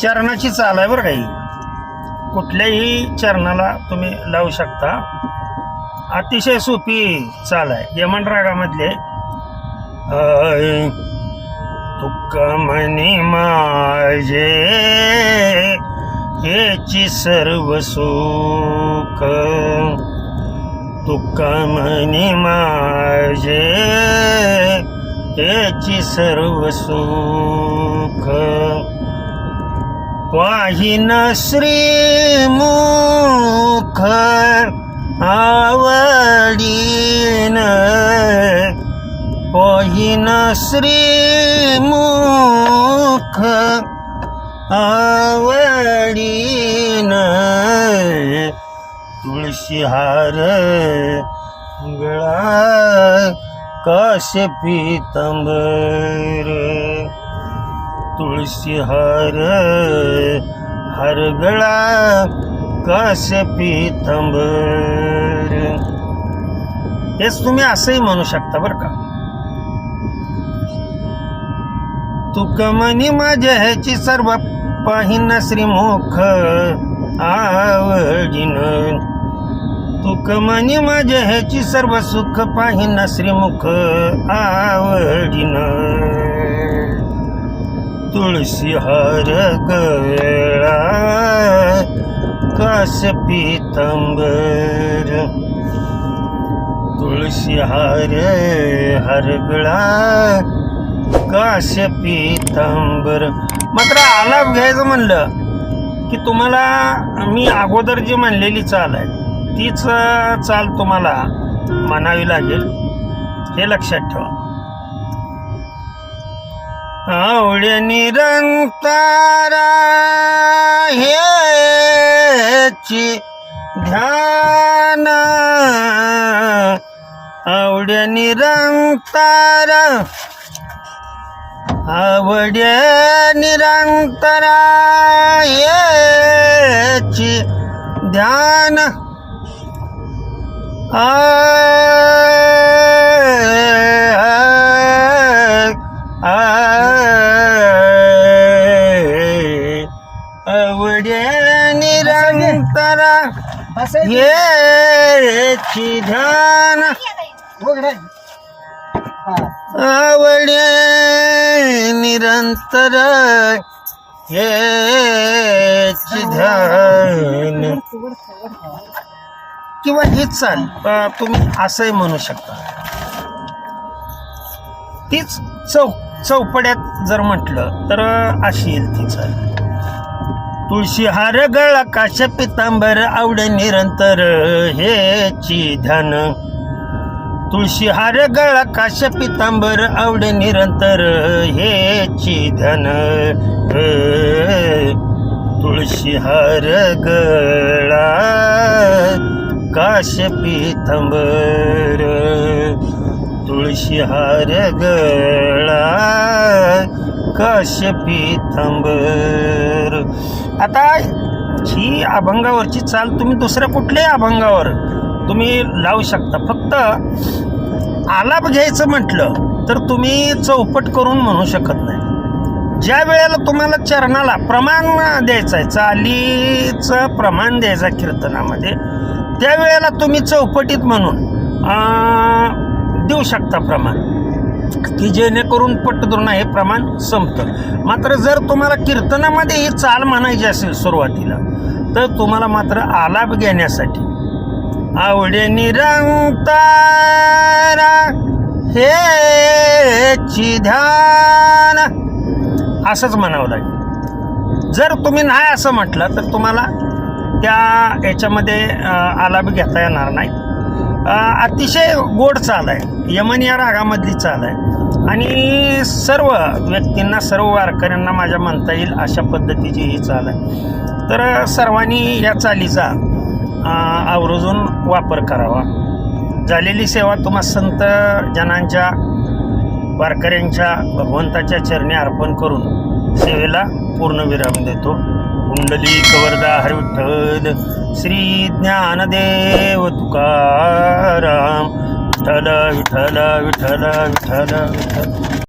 चरणाची चाल आहे बरं काही कुठल्याही चरणाला तुम्ही लावू शकता. अतिशय सोपी चाल आहे. यमन रागामधले तुका म्हणे माझे हेची सर्व सुख. तुकमनी म्हणे माझे हेची सर्व सुख. पाहिन श्रीमुख आवडीन. पाहिन श्रीमुख आवडीन. तुळशीहार गळा काश्य पितंबर. तुळशीहार हरगळा कस पितंबर हेच तुम्ही असंही म्हणू शकता बरं का. तुक म्हणी माझ्या ह्याची सर्व पाहिन श्रीमुख आवडीन तुक म्हणी माझ्या ह्याची सर्व सुख पाहिन श्रीमुख आवडीन तुळशी हार गळा कास पितंबर तुळशी हार हरगळा काश पितंबर. मात्र आलाप घ्यायचं म्हणलं की तुम्हाला मी अगोदर जी म्हणलेली चाल आहे तीच चाल तुम्हाला म्हणावी लागेल हे लक्षात ठेवा. आवड्या निरंतारा हेची ध्यान. आवड्या निरंतारा आवड्या निरंतरा हेची ध्यान. आवड्या निरंतरा ध्यान. आवड्या निरंतर हेची ध्यान. किंवा हीच चाल. तुम्ही असंही म्हणू शकता. तीच चौ चौपड्यात जर म्हटलं तर अशी येईल ती तुळशी हार गळा काश पितांबर आवडे निरंतर हेची ध्यान तुळशी हार गळा काश पितांबर आवडे निरंतर हेची ध्यान तुळशी हार गळा काश पितांबर तुळशी हार गळा काश थंबर आता ही अभंगावरची चाल तुम्ही दुसऱ्या कुठल्याही अभंगावर तुम्ही लावू शकता. फक्त आलाप घ्यायचं म्हटलं तर तुम्ही चौपट करून म्हणू शकत नाही. ज्या वेळेला तुम्हाला चरणाला प्रमाण द्यायचं आहे चालीचं प्रमाण द्यायचं कीर्तनामध्ये त्यावेळेला तुम्ही चौपटीत म्हणून देऊ शकता प्रमाण. की जेणेकरून पटदुर्णा हे प्रमाण संपतं. मात्र जर तुम्हाला कीर्तनामध्ये ही चाल म्हणायची असेल सुरुवातीला तर तुम्हाला मात्र आलाप घेण्यासाठी आवडे निरंतारा हे ध्यान असंच म्हणावं लागेल. जर तुम्ही नाही असं म्हटलं तर तुम्हाला त्या याच्यामध्ये आलाप घेता येणार नाही. अतिशय गोड चाल आहे. यमन या रागामधली चाल आहे. आणि सर्व व्यक्तींना सर्व वारकऱ्यांना माझ्या म्हणता येईल अशा पद्धतीची ही चाल आहे. तर सर्वांनी या चालीचा आवर्जून वापर करावा. झालेली सेवा तुम्हा संत जनांच्या वारकऱ्यांच्या भगवंताच्या चरणी अर्पण करून सेवेला पूर्णविराम देतो. कुंडली कवरदा हर विठ्ठल श्री ज्ञानदेव तुकाराम. विठ्ठल विठ्ठल विठ्ठल विठ्ठल विठ्ठल.